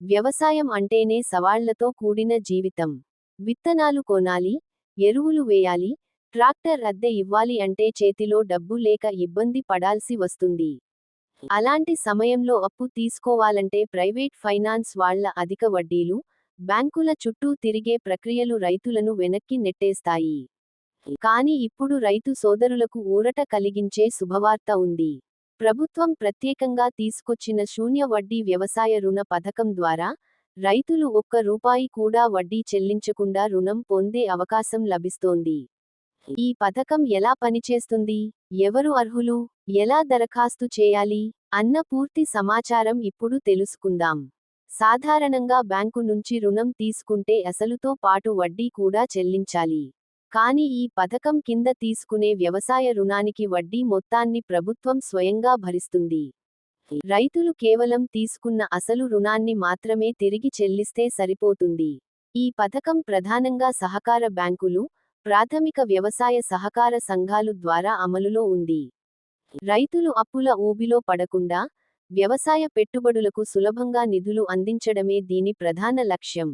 వ్యవసాయం అంటేనే సవాళ్ళతో కూడిన జీవితం. విత్తనాలు కొనాలి ఎరువులు వేయాలి ట్రాక్టర్ అద్దె ఇవ్వాలి అంటే చేతిలో డబ్బు లేక ఇబ్బంది పడాల్సి వస్తుంది. అలాంటి సమయంలో అప్పు తీసుకోవాలంటే ప్రైవేట్ ఫైనాన్స్ వాళ్ళ అధిక వడ్డీలు బ్యాంకుల చుట్టూ తిరిగే ప్రక్రియలు రైతులను వెనక్కి నెట్టేస్తాయి. కాని ఇప్పుడు రైతు సోదరులకు ఊరట కలిగించే శుభవార్త ఉంది. ప్రభుత్వం ప్రత్యేకంగా తీసుకొచ్చిన శూన్య వడ్డీ వ్యవసాయ రుణ పథకం ద్వారా రైతులు ఒక్క రూపాయి కూడా వడ్డీ చెల్లించకుండా రుణం పొందే అవకాశం లభిస్తోంది. ఈ పథకం ఎలా పనిచేస్తుంది? ఎవరు అర్హులు? ఎలా దరఖాస్తు చేయాలి? అన్న పూర్తి సమాచారం ఇప్పుడు తెలుసుకుందాం. సాధారణంగా బ్యాంకు నుంచి రుణం తీసుకుంటే అసలుతో పాటు వడ్డీ కూడా చెల్లించాలి. కానీ ఈ పథకం కింద తీసుకునే వ్యవసాయ రుణానికి వడ్డీ మొత్తాన్ని ప్రభుత్వం స్వయంగా భరిస్తుంది. రైతులు కేవలం తీసుకున్న అసలు రుణాన్ని మాత్రమే తిరిగి చెల్లిస్తే సరిపోతుంది. ఈ పథకం ప్రధానంగా సహకార బ్యాంకులు ప్రాథమిక వ్యవసాయ సహకార సంఘాలు ద్వారా అమలులో ఉంది. రైతులు అప్పుల ఊబిలో పడకుండా వ్యవసాయ పెట్టుబడులకు సులభంగా నిధులు అందించడమే దీని ప్రధాన లక్ష్యం.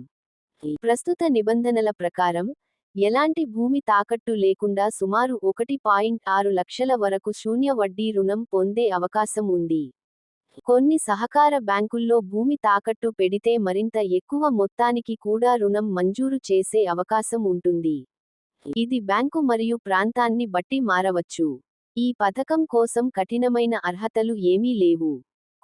ప్రస్తుత నిబంధనల ప్రకారం ఎలాంటి భూమి తాకట్టు లేకుండా సుమారు ఒకటి పాయింట్ ఆరు లక్షల వరకు శూన్య వడ్డీ రుణం పొందే అవకాశం ఉంది. కొన్ని సహకార బ్యాంకుల్లో భూమి తాకట్టు పెడితే మరింత ఎక్కువ మొత్తానికి కూడా రుణం మంజూరు చేసే అవకాశం ఉంటుంది. ఇది బ్యాంకు మరియు ప్రాంతాన్ని బట్టి మారవచ్చు. ఈ పథకం కోసం కఠినమైన అర్హతలు ఏమీ లేవు.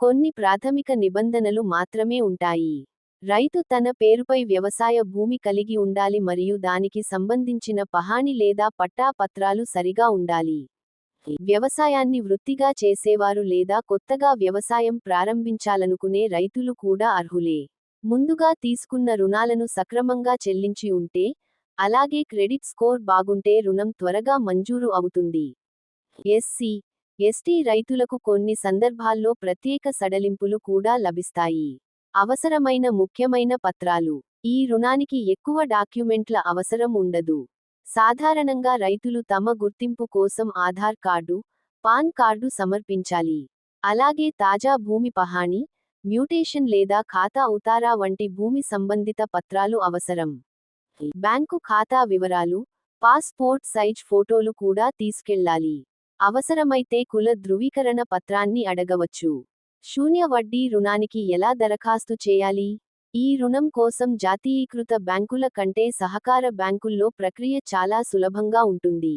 కొన్ని ప్రాథమిక నిబంధనలు మాత్రమే ఉంటాయి. రైతు తన పేరుపై వ్యవసాయ భూమి కలిగి ఉండాలి మరియు దానికి సంబంధించిన పహాణి లేదా పట్టా పత్రాలు సరిగా ఉండాలి. వ్యవసాయాన్ని వృత్తిగా చేసేవారు లేదా కొత్తగా వ్యవసాయం ప్రారంభించాలనుకునే రైతులు కూడా అర్హులే. ముందుగా తీసుకున్న రుణాలను సక్రమంగా చెల్లించి ఉంటే అలాగే క్రెడిట్ స్కోర్ బాగుంటే రుణం త్వరగా మంజూరు అవుతుంది. ఎస్సీ ఎస్టీ రైతులకు కొన్ని సందర్భాల్లో ప్రత్యేక సడలింపులు కూడా లభిస్తాయి. అవసరమైన ముఖ్యమైన పత్రాలు. ఈ రుణానికి ఎక్కువ డాక్యుమెంట్ల అవసరం ఉండదు. సాధారణంగా రైతులు తమ గుర్తింపు కోసం ఆధార్ కార్డు పాన్ కార్డు సమర్పించాలి. అలాగే తాజా భూమి పహాణి మ్యూటేషన్ లేదా ఖాతా ఉతారా వంటి భూమి సంబంధిత పత్రాలు అవసరం. బ్యాంకు ఖాతా వివరాలు పాస్పోర్ట్ సైజ్ ఫోటోలు కూడా తీసుకెళ్ళాలి. అవసరమైతే కుల ధృవీకరణ పత్రాన్ని అడగవచ్చు. శూన్య వడ్డీ రుణానికి ఎలా దరఖాస్తు చేయాలి? ఈ రుణం కోసం జాతీయీకృత బ్యాంకుల కంటే సహకార బ్యాంకుల్లో ప్రక్రియ చాలా సులభంగా ఉంటుంది.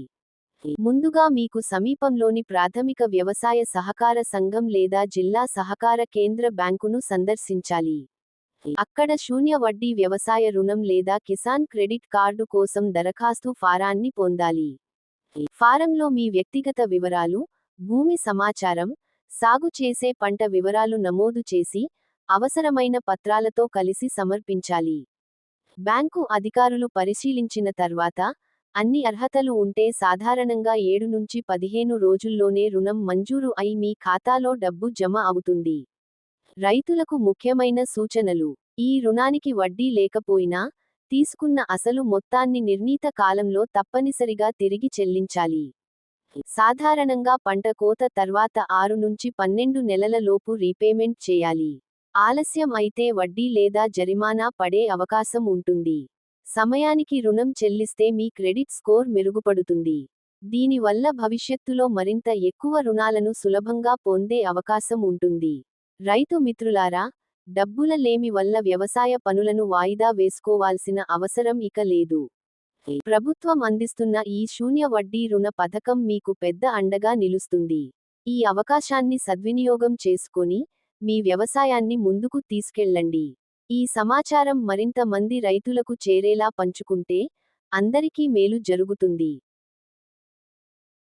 ముందుగా మీకు సమీపంలోని ప్రాథమిక వ్యవసాయ సహకార సంఘం లేదా జిల్లా సహకార కేంద్ర బ్యాంకును సందర్శించాలి. అక్కడ శూన్య వడ్డీ వ్యవసాయ రుణం లేదా కిసాన్ క్రెడిట్ కార్డు కోసం దరఖాస్తు ఫారాన్ని పొందాలి. ఫారంలో మీ వ్యక్తిగత వివరాలు భూమి సమాచారం సాగు చేసే పంట వివరాలు నమోదు చేసి అవసరమైన పత్రాలతో కలిసి సమర్పించాలి. బ్యాంకు అధికారులు పరిశీలించిన తర్వాత అన్ని అర్హతలు ఉంటే సాధారణంగా ఏడు నుంచి పదిహేను రోజుల్లోనే రుణం మంజూరు అయి మీ ఖాతాలో డబ్బు జమ అవుతుంది. రైతులకు ముఖ్యమైన సూచనలు. ఈ రుణానికి వడ్డీ లేకపోయినా తీసుకున్న అసలు మొత్తాన్ని నిర్ణీత కాలంలో తప్పనిసరిగా తిరిగి చెల్లించాలి. సాధారణంగా పంట కోత తర్వాత ఆరు నుంచి పన్నెండు నెలలలోపు రీపేమెంట్ చేయాలి. ఆలస్యం అయితే వడ్డీ లేదా జరిమానా పడే అవకాశం ఉంటుంది. సమయానికి రుణం చెల్లిస్తే మీ క్రెడిట్ స్కోర్ మెరుగుపడుతుంది. దీనివల్ల భవిష్యత్తులో మరింత ఎక్కువ రుణాలను సులభంగా పొందే అవకాశం ఉంటుంది. రైతు మిత్రులారా డబ్బుల లేమి వల్ల వ్యవసాయ పనులను వాయిదా వేసుకోవాల్సిన అవసరం ఇక లేదు. ప్రభుత్వం అందిస్తున్న ఈ శూన్య వడ్డీ రుణ పథకం మీకు పెద్ద అండగా నిలుస్తుంది. ఈ అవకాశాన్ని సద్వినియోగం చేసుకుని మీ వ్యవసాయాన్ని ముందుకు తీసుకెళ్ళండి. ఈ సమాచారం మరింత మంది రైతులకు చేరేలా పంచుకుంటే అందరికీ మేలు జరుగుతుంది.